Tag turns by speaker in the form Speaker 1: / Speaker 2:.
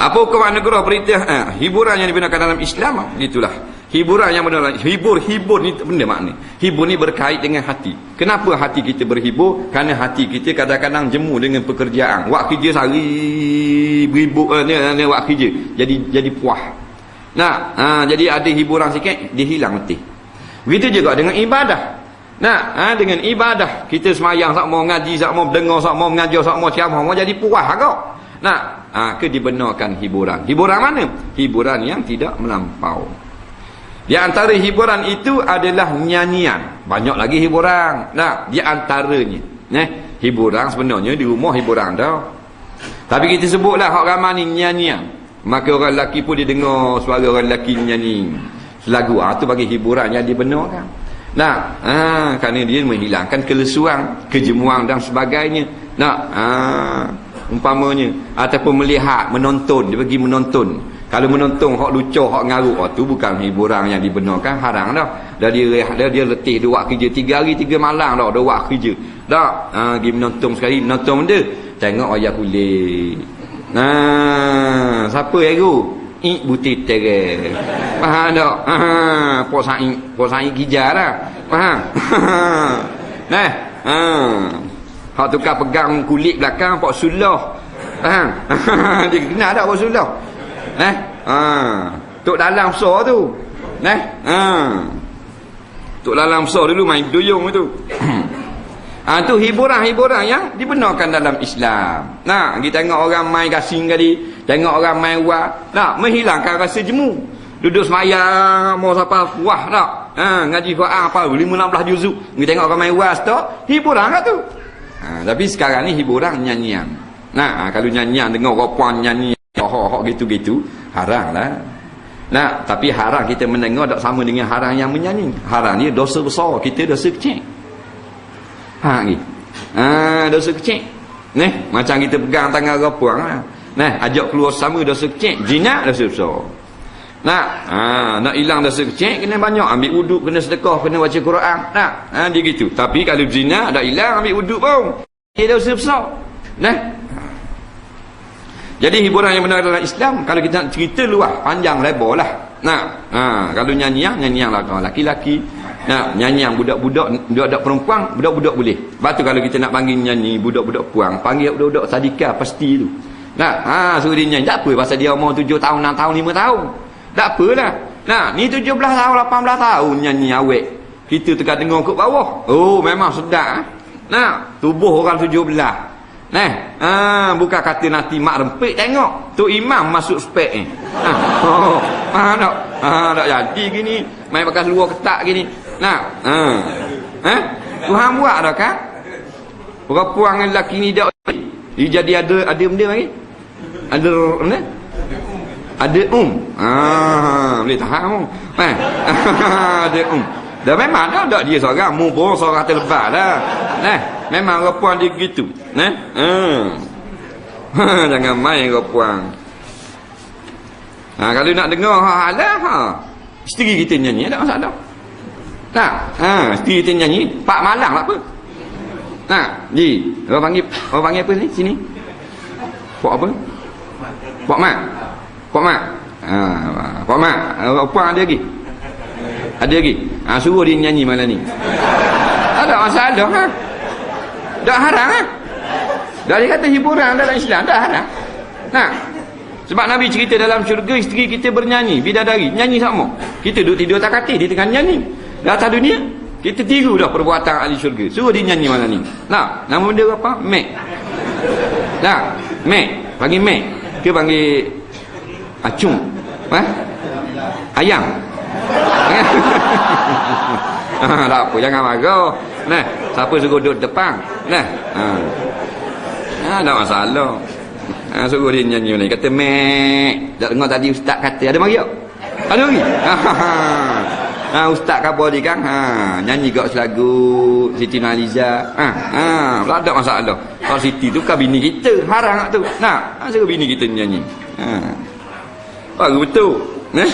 Speaker 1: Apa hukum anugerah perintah ha, hiburan yang digunakan dalam Islam? Itulah. Hiburan yang benar hibur hibur ni benda makna. Hibur ni berkait dengan hati. Kenapa hati kita berhibur? Kerana hati kita kadang-kadang jemu dengan pekerjaan. Wak kerja sehari berhibur eh, ni, ni wak kerja. Jadi jadi puas. Nah, ha, jadi ada hiburan sikit dia hilang letih. Begitu juga dengan ibadah. Nah, ha, dengan ibadah kita semayang sak mau ngaji sak mau dengar sak mau mengajar sak mau ceramah mau jadi puas agak. Nah, ha, ke dibenarkan hiburan. Hiburan mana? Hiburan yang tidak melampau. Di antara hiburan itu adalah nyanyian. Banyak lagi hiburan. Nah, di antaranya. Nah, hiburan sebenarnya di rumah hiburan dah. Tapi kita sebutlah hak ramai ni nyanyian. Maka orang lelaki pun dia dengar suara orang lelaki nyanyi. Selagu. Ah, tu bagi hiburan yang dibenarkan. Nah, ha, kerana dia menghilangkan kelesuan, kejemuan dan sebagainya. Nah, ha, umpamanya. Ataupun melihat, menonton. Dia pergi menonton. Kalau menonton hak lucu, hak ngaruk, oh, tu bukan hiburan yang dibenarkan, haram dah. Dah dia dah, dia letih dua kerja tiga hari tiga malam dah, dua kerja. Dah, ha, pergi menonton sekali, menonton benda. Tengok ayah kulit. Nah, siapa ego? Ik buti tere. Faham tak? Ha, pok sa'i, pok sa'i gijar dah. Faham? nah, ha. Hak tukar pegang kulit belakang, pok sulah. Faham? Dia kenal tak pok sulah? Eh? Ha. Tok dalam besar tu. Eh? Ha. Tok dalam besar dulu main duyung tu. ha, tu hiburan-hiburan yang dibenarkan dalam Islam. Nah, kita tengok orang main gasing tadi, tengok orang main wah, nak menghilangkan rasa jemu. Duduk semayang, mau siapa wah tak? Ha, ngaji Quran apa 5 16 juzuk. Kita tengok orang main wah tu, hiburan kan tu. Ha, tapi sekarang ni hiburan nyanyian. Nah, kalau nyanyian dengar orang nyanyi Hok-hok gitu-gitu Haram lah Nah, tapi haram kita mendengar tak sama dengan haram yang menyanyi. Haram ni dosa besar, kita dosa kecil. Ha ni. Ha, dosa kecil. Neh, macam kita pegang tangan rapuang lah. Nah, ajak keluar sama dosa kecil, jinak dosa besar. Nah, ha, nak hilang dosa kecil kena banyak ambil wuduk, kena sedekah, kena baca Quran. Nah, ha, dia gitu. Tapi kalau zina dah hilang ambil wuduk pun. Dia dosa besar. Nah, jadi hiburan yang benar dalam Islam kalau kita nak cerita luas, panjang lebar lah. Nah, ha, kalau nyanyian, nyanyian lah laki-laki. Nah, nyanyian budak-budak, budak-budak perempuan, budak-budak boleh. Sebab tu kalau kita nak panggil nyanyi budak-budak puang, panggil budak-budak sadika pasti tu. Nah, ha, suruh dia nyanyi. Tak apa pasal dia umur 7 tahun, 6 tahun, 5 tahun. Tak apalah. Nah, ni 17 tahun, 18 tahun nyanyi awet. Kita tekan dengar ke bawah. Oh, memang sedap. Nah, tubuh orang 17. Nah, ah, bukan kata nanti mak rempik tengok. Tu imam masuk spek ni. Ha. Oh, faham tak? Ah, tak jadi gini. Main bekas luar ketak gini. Nah, ha. Ha? Tuhan buat dah kan? Perempuan dengan lelaki ni dia dia jadi ada ada benda lagi? Ada mana? Ada um. Ah, boleh tahan um. Eh. ada um. Dah memang dah tak dia seorang mu pun seorang terlebat dah. Nah, memang perempuan dia gitu. Nah. Hmm. Jangan main perempuan. Ha, kalau nak dengar ha alah ha. Isteri kita nyanyi tak masalah. Tak. Ha, isteri kita nyanyi pak malang lah apa? Nah, di, orang panggil orang panggil apa ni sini? Pak apa? Pak mak. Pak mak. Ha, Pak mak. Perempuan ada lagi. Ada lagi? Ha, suruh dia nyanyi malam ni. Ada masalah ha? Tak haram ha? Dah dia kata hiburan dalam Islam, tak haram. Nah. Sebab Nabi cerita dalam syurga isteri kita bernyanyi, bidadari, nyanyi sama. Kita duduk tidur tak kati, dia tengah nyanyi. Dah atas dunia, kita tiru dah perbuatan ahli syurga. Suruh dia nyanyi malam ni. Nah, nama dia apa? Mek. Nah, Mek. Panggil Mek. Ke panggil Acung. Ha? Ayam. ha, tak apa, jangan marah. Nah, siapa suruh duduk depan? Nah. Ha. Ha, tak masalah. Ha, suruh dia nyanyi ni. Kata, Mek. Tak dengar tadi ustaz kata. Ada mari tak? Ada lagi? Ha, ustaz khabar dia kan? Ha, nyanyi gak selagu Siti Maliza. Ha, ha, tak ada masalah. Kalau Siti tu kan bini kita. Harang tu. Nah, ha, suruh bini kita nyanyi. Ha. Baru betul. Eh?